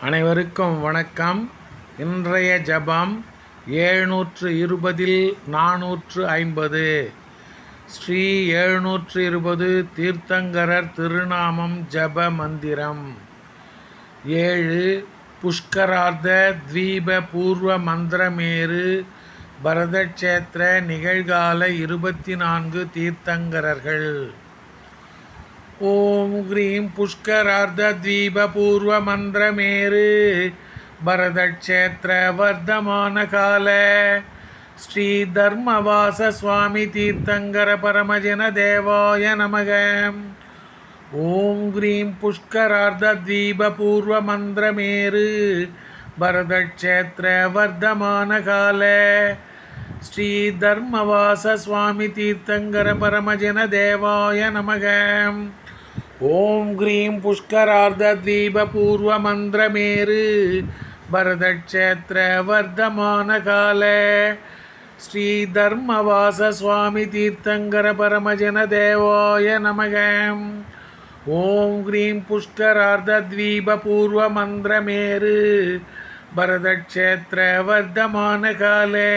அனைவருக்கும் வணக்கம். இன்றைய ஜபம் ஏழ்நூற்று இருபதில் நானூற்று ஐம்பது. ஸ்ரீ எழுநூற்று இருபது தீர்த்தங்கரர் திருநாமம் ஜப மந்திரம். ஏழு புஷ்கரார்த்த தீப பூர்வ மந்திரமேரு பரதக்ஷேத்திர நிகழ்கால இருபத்தி நான்கு தீர்த்தங்கரர்கள். ஓம் க்ரீம் புஷ்கரார்த்த தீப பூர்வ மந்திரமேரு பரதக்ஷேத்திர வர்த்தமான கால. ஸ்ரீ ஸ்ரீ தர்மவாச சுவாமி தீர்த்தங்கர பரமஜன தேவாய நமக. ஓம் கிரீம் புஷ்கரார்த்த தீப பூர்வ மந்திரமேரு பரதக்ஷேத்திர வர்த்தமான கால ஸ்ரீ தர்மவாச சுவாமி தீர்த்தங்கர பரமஜன தேவாய நமக. ஓம் கிரீம் புஷ்கரார்த்த தீப பூர்வ மந்திரமேரு பரதக்ஷேத்திர வர்த்தமான காலே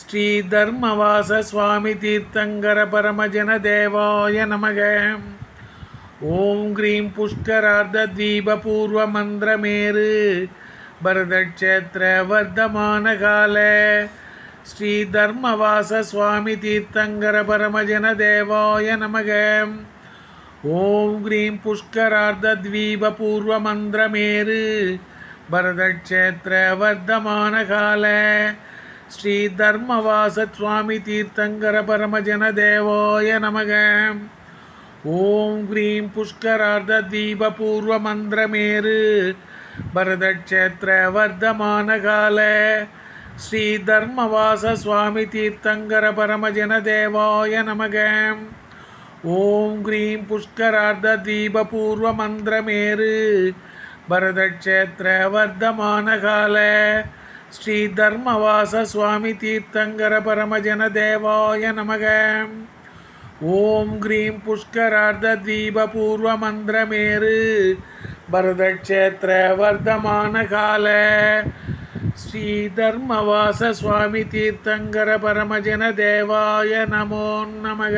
ஸ்ரீ தர்மவாச சுவாமி தீர்த்தங்கர பரமஜன தேவாய நமக. ஓம் கிரீம் புஷ்கரார்த்த தீப பூர்வ மந்திரமேரு பரதக்ஷேத்திர வர்த்தமான கால ஸ்ரீ தர்மவாச சுவாமி தீர்த்தங்கர பரமஜன தேவாய நமக. ஓம் கிரீம் புஷ்கரார்த்த தீப பூர்வ மந்திரமேரு பரதக்ஷேத்திர வர்த்தமான கால ஸ்ரீ தர்மவாச சுவாமி தீர்த்தங்கர பரமஜன தேவோய நமக. ஓம் க்ரீம் புஷ்கரார்த்த தீப பூர்வ மந்திரமேரு பரதக்ஷேத்திர வர்த்தமான கால ஸ்ரீ தர்மவாச சுவாமி தீர்த்தங்கர பரமஜன தேவாய நமக. ஓம் க்ரீம் புஷ்கரார்த்த தீப பூர்வ மந்திரமேரு பரதக்ஷேத்திர வர்த்தமான கால ஸ்ரீ தர்மவாச சுவாமி தீர்த்தங்கர பரமஜன தேவாய நமக. ஓம் கிரீம் புஷ்கரார்த்த தீப பூர்வ மந்திரமேறு. பரதக்ஷேத்திர வர்த்தமான கால. ஸ்ரீ தர்மவாச சுவாமி தீர்த்தங்கர பரமஜன தேவாய நமோ நமக.